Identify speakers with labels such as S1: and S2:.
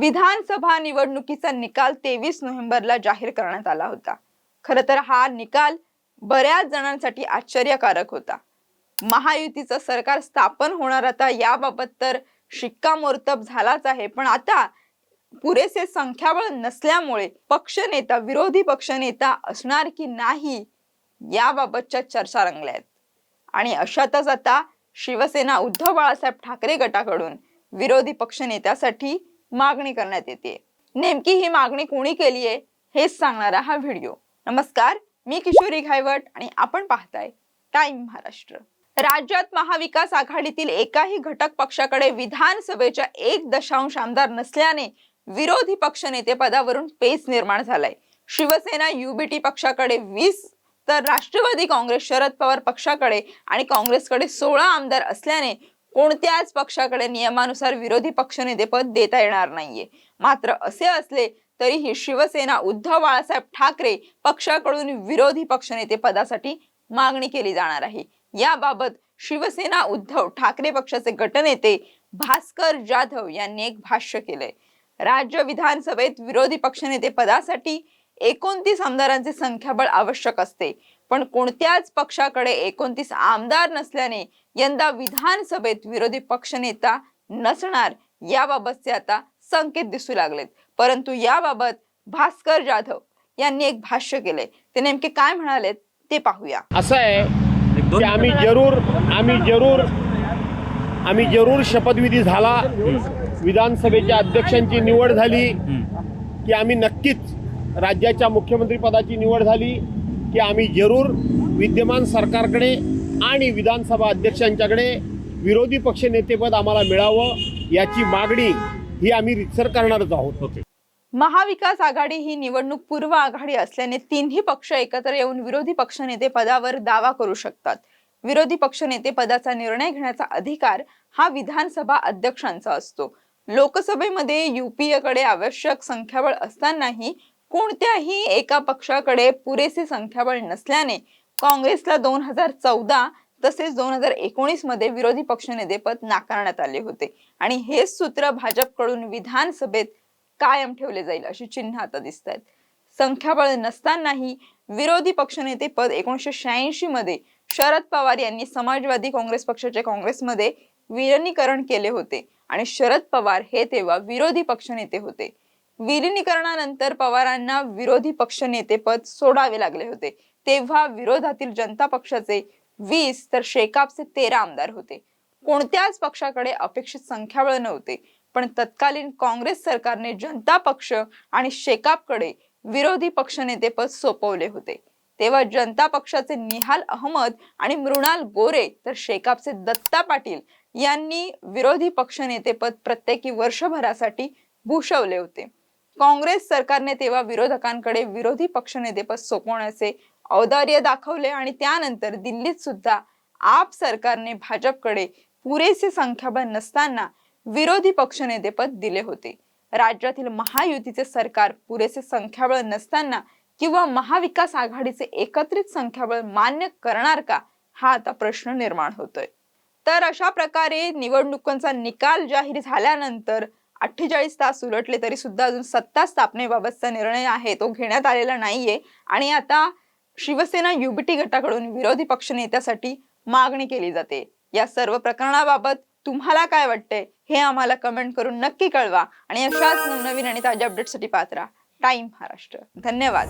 S1: विधानसभा निवडणुकीचा निकाल तेवीस नोव्हेंबरला जाहीर करण्यात आला होता. खर तर हा निकाल बऱ्याच जणांसाठी आश्चर्यकारक होता. महायुतीचं सरकार स्थापन होणार आता याबाबत तर शिक्कामोर्तब झालाच आहे. पण आता पुरेसे संख्याबळ नसल्यामुळे पक्षनेता विरोधी पक्षनेता असणार की नाही याबाबतच्या चर्चा रंगल्या आहेत. आणि अशातच आता शिवसेना उद्धव बाळासाहेब ठाकरे गटाकडून विरोधी पक्षनेत्यासाठी मागणी करण्यात येते नेमकी ही मागणी कोणी केली आहे हेच सांगणारा हा व्हिडिओ. नमस्कार मी किशोरी घायवट आणि आपण पाहताय टाइम महाराष्ट्र. राज्यात महाविकास आघाडीतील एकाही घटक पक्षाकडे विधानसभेच्या एक दशांश आमदार नसल्याने विरोधी पक्षनेते पदावरून पेच निर्माण झालाय. शिवसेना युबीटी पक्षाकडे वीस तर राष्ट्रवादी काँग्रेस शरद पवार पक्षाकडे आणि काँग्रेसकडे सोळा आमदार असल्याने कोणत्याच पक्षाकडे नियमानुसार विरोधी पक्षनेतेपद देता येणार नाहीये. मात्र असे असले तरीही शिवसेना उद्धव बाळासाहेब ठाकरे पक्षाकडून विरोधी पक्षनेते पदासाठी मागणी केली जाणार आहे. याबाबत शिवसेना उद्धव ठाकरे पक्षाचे गटनेते भास्कर जाधव यांनी एक भाष्य केलंय. राज्य विधानसभेत विरोधी पक्षनेते पदासाठी एकोणतीस आमदारांचे संख्याबळ आवश्यक असते. पण कोणत्याच पक्षाकडे एकोणतीस आमदार नसल्याने यंदा विधानसभेत विरोधी पक्षनेता नसणार याबाबतचे आता संकेत दिसू लागलेत. परंतु याबाबत भास्कर जाधव यांनी एक भाष्य केले ते नेमके काय म्हणाले ते पाहूया.
S2: असं आहे की आम्ही जरूर आम्ही जरूर आम्ही जरूर शपथविधी झाला. विधानसभेच्या अध्यक्षांची निवड झाली. की आम्ही नक्कीच राज्याच्या मुख्यमंत्री पदाची निवड झाली की आम्ही जरूर विद्यमान सरकारकडे आणि विधानसभा अध्यक्षांच्याकडे विरोधी पक्षनेतेपद आम्हाला मिळावं याची मागणी ही आम्ही रितसर करणारच आहोत.
S3: ओके.
S1: महाविकास आघाडी ही निवडणूक पूर्व आघाडी असल्याने तिन्ही पक्ष एकत्र येऊन विरोधी पक्षनेते पदावर दावा करू शकतात. विरोधी पक्षनेते पदाचा निर्णय घेण्याचा अधिकार हा विधानसभा अध्यक्षांचा असतो. लोकसभेमध्ये युपीए कडे आवश्यक संख्याबळ असतानाही कोणत्याही एका पक्षाकडे पुरेसे संख्याबळ नसल्याने काँग्रेसला दोन हजार चौदा तसेच दोन हजार एकोणीसमध्ये विरोधी पक्षनेतेपद नाकारण्यात आले होते. आणि हेच सूत्र भाजपकडून विधानसभेत कायम ठेवले जाईल अशी चिन्ह आता दिसत आहेत संख्याबळ नसतानाही विरोधी पक्षनेते पद एकोणीसशे शहाऐंशी मध्ये शरद पवार यांनी समाजवादी काँग्रेस पक्षाचे काँग्रेसमध्ये विलिनीकरण केले होते. आणि शरद पवार हे तेव्हा विरोधी पक्षनेते होते. विलिनीकरणानंतर पवारांना विरोधी पक्ष नेतेपद सोडावे लागले होते. तेव्हा विरोधातील जनता पक्षाचे वीस तर शेकापचे तेरा आमदार होते. कोणत्याच पक्षाकडे अपेक्षित संख्याबळ नव्हते. पण तत्कालीन काँग्रेस सरकारने जनता पक्ष आणि शेकापकडे विरोधी पक्षनेतेपद सोपवले होते. तेव्हा जनता पक्षाचे निहाल अहमद आणि मृणाल गोरे तर शेकापचे दत्ता पाटील यांनी विरोधी पक्षनेतेपद प्रत्येकी वर्षभरासाठी भूषवले होते. काँग्रेस सरकारने तेव्हा विरोधकांकडे विरोधी पक्षनेतेपद सोपवण्याचे औदार्य दाखवले आणि त्यानंतर दिल्लीत सुद्धा आप सरकारने भाजपकडे पुरेसे संख्याबळ नसताना विरोधी पक्षनेतेपद दिले होते. राज्यातील महायुतीचे सरकार पुरेसे संख्याबळ नसताना किंवा महाविकास आघाडीचे एकत्रित संख्याबळ मान्य करणार का हा आता प्रश्न निर्माण होतोय. तर अशा प्रकारे निवडणुकांचा निकाल जाहीर झाल्यानंतर अठ्ठेचाळीस तास उलटले तरी सुद्धा अजून सत्ता स्थापनेबाबतचा निर्णय आहे तो घेण्यात आलेला नाहीये. आणि आता शिवसेना युबीटी गटाकडून विरोधी पक्षनेत्यासाठी मागणी केली जाते. या सर्व प्रकरणाबाबत तुम्हाला काय वाटतंय? हे आम्हाला कमेंट करून नक्की कळवा. आणि अशाच नवनवीन आणि ताज्या अपडेटसाठी पात्रा टाइम महाराष्ट्र. धन्यवाद.